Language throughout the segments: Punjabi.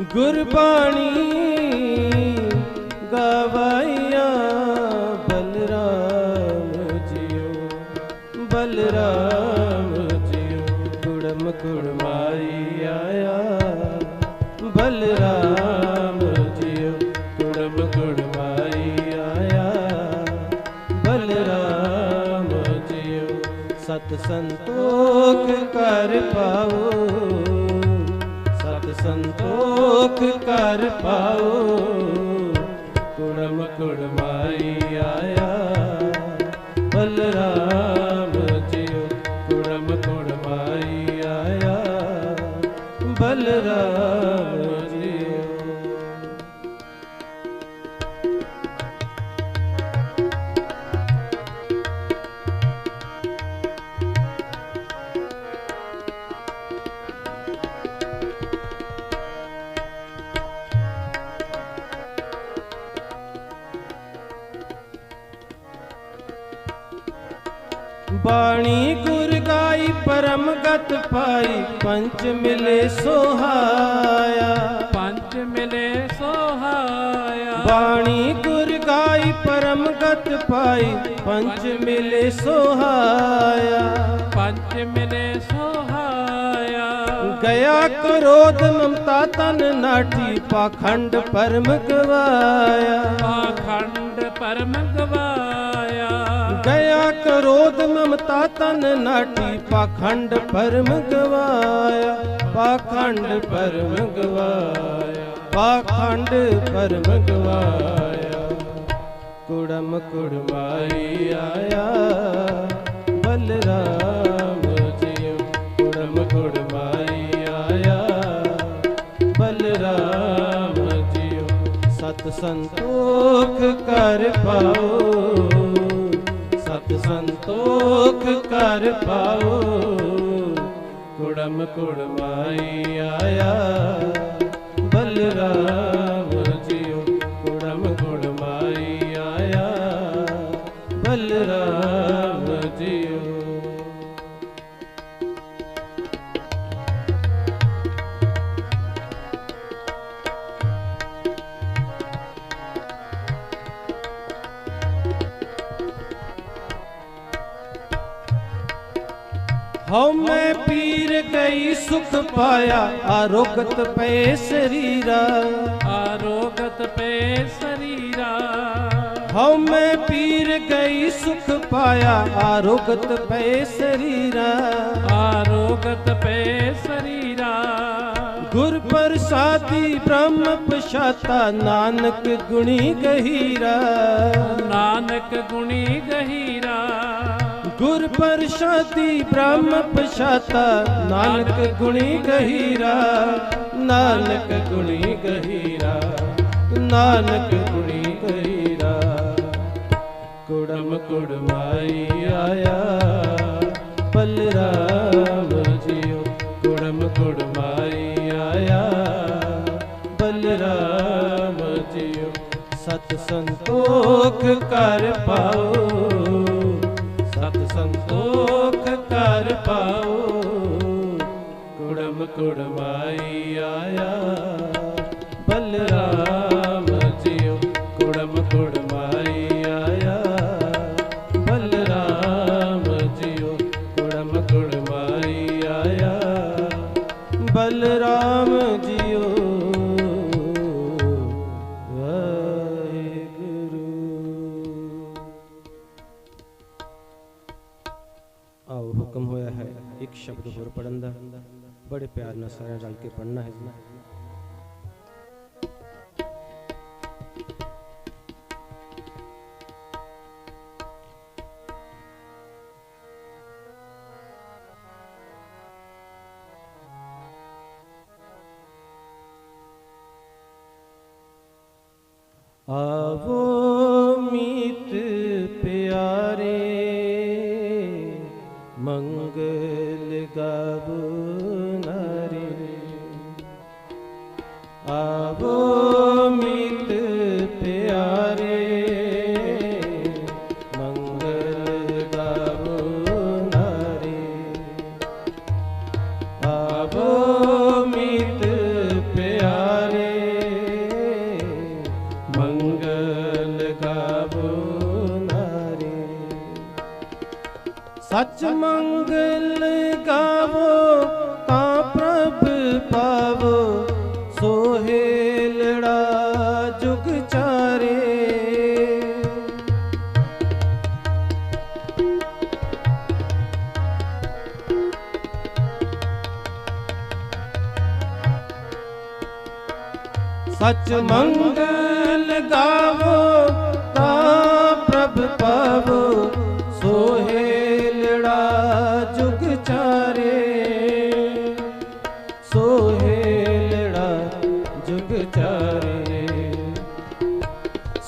ਗੁਰਬਾਣੀ ਗਵਾਈਆਂ ਬਲਰਾਮ ਜੀਓ ਬਲਰਾਮ ਜੀਓ ਕੁੜਮ ਕੁੜਮਾਈ ਆਇਆ। ਬਲਰਾਮ ਜੀਓ ਕੁੜਮ ਕੁੜਮਾਈ ਆਇਆ। ਬਲਰਾਮ ਜੀਓ ਸਤ ਸੰਤੋਖ ਕਰ ਪਾਓ। ਸੰਤੋਖ ਕਰ ਪਾਓ। ਕੁੜਮ ਕੁੜਮਾਈ ਆਇਆ ਬਲਰਾਮ। ਬਾਣੀ ਗੁਰ ਗਾਈ ਪਰਮ ਗਤ ਪਾਈ ਪੰਚ ਮਿਲੇ ਸੋਹਾਇਆ। ਪੰਜ ਮਿਲੇ ਸੋਹਾਇਆ। ਬਾਣੀ ਗੁਰ ਗਾਈ ਪਰਮ ਗਤ ਪਾਈ ਪੰਚ ਮਿਲੇ ਸੋਹਾਇਆ। ਪੰਜ ਮਿਲੇ ਸੋਹਾਇਆ। ਗਿਆ ਕਰੋਧ ਮਮਤਾ ਤਨ ਨਾਠੀ ਪਾਖੰਡ ਪਰਮ ਗਵਾਇਆ। ਪਾਖੰਡ ਪਰਮ ਗਵਾਇਆ। ਕਰੋਧ ਤਨ ਨਾਟੀ ਪਾਖੰਡ ਪਰਮ ਗਵਾਇਆ, ਪਾਖੰਡ ਪਰਮ ਗਵਾਇਆ, ਪਾਖੰਡ ਪਰਮ ਗਵਾਇਆ। ਕੁੜਮ ਕੁੜਮਾਈ ਆਇਆ, ਬਲਰਾਮ ਜੀਓ ਕੁੜਮ ਕੁੜਮਾਈ ਆਇਆ, ਬਲਰਾਮ ਜੀਓ ਸਤ ਸੰਤੋਖ ਕਰ ਪਾਓ। ਸੰਤੋਖ ਕਰ ਪਾਓ। ਕੁੜਮ ਕੁੜਮਾਈ ਆਇਆ। ਹਉ ਮੈਂ ਪੀਰ ਗਈ ਸੁਖ ਪਾਇਆ ਆਰੋਗਤ ਪਏ ਸਰੀਰਾ। ਆਰੋਗਤ ਪੇ ਸਰੀਰਾ। ਹਉ ਮੈਂ ਪੀਰ ਗਈ ਸੁਖ ਪਾਇਆ ਆਰੋਗਤ ਪਏ ਸਰੀਰਾ। ਆਰੋਗਤ ਪੇ ਸਰੀਰਾ। ਗੁਰ ਪ੍ਰਸਾਦੀ ਬ੍ਰਹਮ ਪਛਾਤਾ ਨਾਨਕ ਗੁਣੀ ਗਹੀਰਾ। ਨਾਨਕ ਗੁਣੀ ਗਹੀਰਾ। ਗੁਰ ਪ੍ਰਸਾਦੀ ਬ੍ਰਹਮ ਪਛਾਤਾ, ਨਾਨਕ ਗੁਣੀ ਗਹੀਰਾ, ਨਾਨਕ ਗੁਣੀ ਗਹੀਰਾ, ਨਾਨਕ ਗੁਣੀ ਗਹੀਰਾ। ਕੁੜਮ ਕੁੜਮਾਈ ਆਇਆ ਬਲਰਾਮ ਜੀਓ। ਕੁੜਮ ਕੁੜਮਾਈ ਆਇਆ ਬਲਰਾਮ ਜੀਓ। ਸਤ ਸੰਤੋਖ ਕਰ ਪਾਓ। ਸਤ ਸੰਤੋਖ ਕਰ ਪਾਓ। ਕੁੜਮ ਕੁੜਮਾਈ ਆਇਆ ਬਲਰਾਮ ਸ਼ਬਦ ਹੋਰ ਪੜਨ ਦਾ। ਬੜੇ ਪਿਆਰ ਨਾਲ ਸਾਰਿਆਂ ਰਲ ਕੇ ਪੜਨਾ ਹੈ ਜੀ। ਆਵੋ ਮੀਤ ਪਿਆਰੇ ਮੰਗ ਮੰਗਲ ਗਾਵੋ ਤਾਂ ਪ੍ਰਭ ਪਾਵੋ। ਸੋਹੇਲੜਾ ਜੁਗ ਚਾਰੇ। ਸਚ ਮੰਗਲ ਗਾਵੋ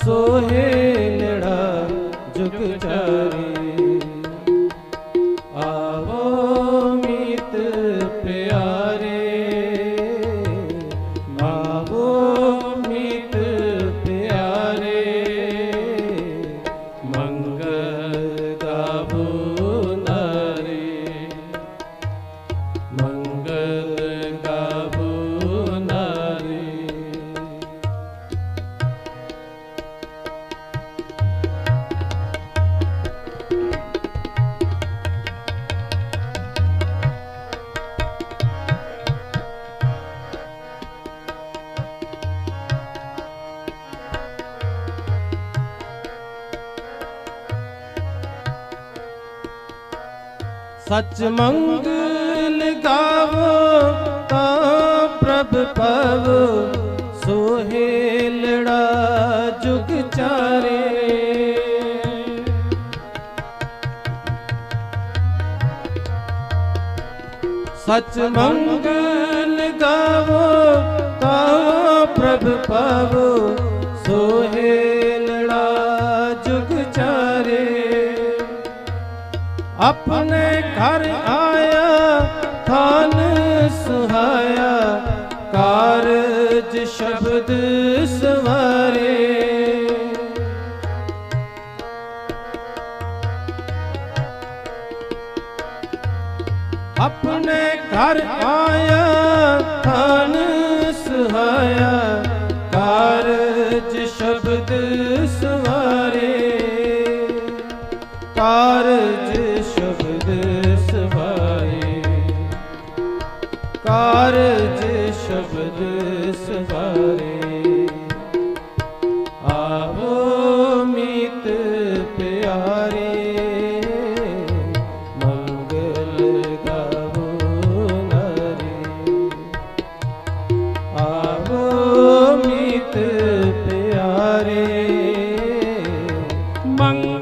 ਸੋਹੇਲੜਾ ਜੁਗ ਚਾਰੇ ਸਚ ਮੰਗਲ ਗਾਵੋ ਤਾਂ ਪ੍ਰਭ ਪਵ ਸੋਹੇਲੜਾ ਜੁਗ ਚਾਰੇ। ਸਚ ਮੰਗਲ ਗਾਵੋ ਤਾਂ ਪ੍ਰਭ ਪਵ ਆਪਣੇ ਘਰ ਆਇਆ ਥਾਨ ਸੁਹਾਇਆ ਕਾਰਜ ਸ਼ਬਦ ਸਵਾਰੇ ਆਪਣੇ ਘਰ ਆਇਆ ਥਾਨ ਸੁਹਾਇਆ ਕਾਰਜ ਸ਼ਬਦ ਸ਼ਬਦ ਸਵਾਰੇ। ਆਵੋ ਮੀਤ ਪਿਆਰੇ ਮੰਗਲ ਗਾਵੋ ਨਾਰੇ। ਆਵੋ ਮੀਤ ਪਿਆਰੇ ਮੰਗਲ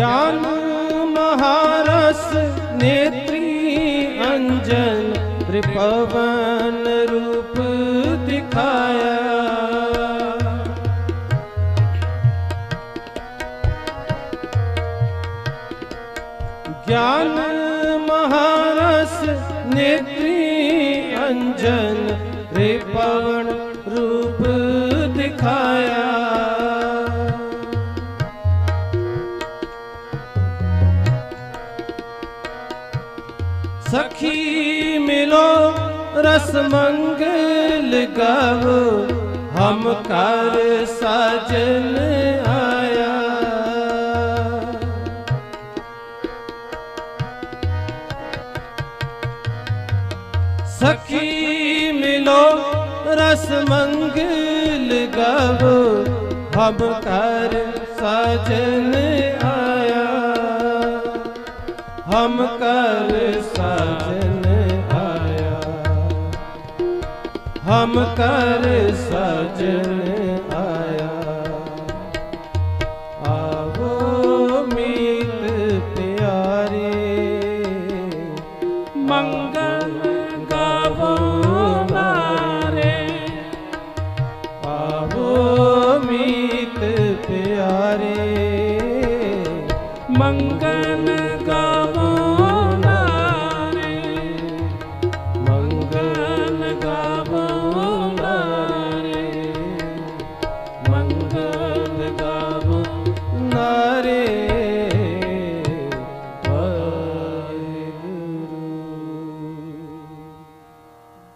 ਗਿਆਨ ਮਹਾਰਸ ਨੇਤਰੀ ਅੰਜਨ ਤ੍ਰਿਪਵਨ ਰੂਪ ਦਿਖਾਇਆ ਗਿਆਨ ਮਹਾਰਸ ਨੇਤਰੀ ਅੰਜਨ ਤ੍ਰਿਪਵਨ ਰੂਪ ਦਿਖਾਇਆ ਸਖੀ ਮਿਲੋ, ਰਸ ਮੰਗ ਲਗਾਵੋ ਹਮ ਕਰ ਸਾਜਨ ਆਇਆ। ਸਖੀ ਮਿਲੋ, ਰਸ ਮੰਗ ਲਗਾਵੋ ਹਮ ਕਰ ਸਾਜਨ ਆਇਆ। ਹਮ ਕਰ ਸਜਨ ਆਇਆ ਹਮ ਕਰ ਸਜਨ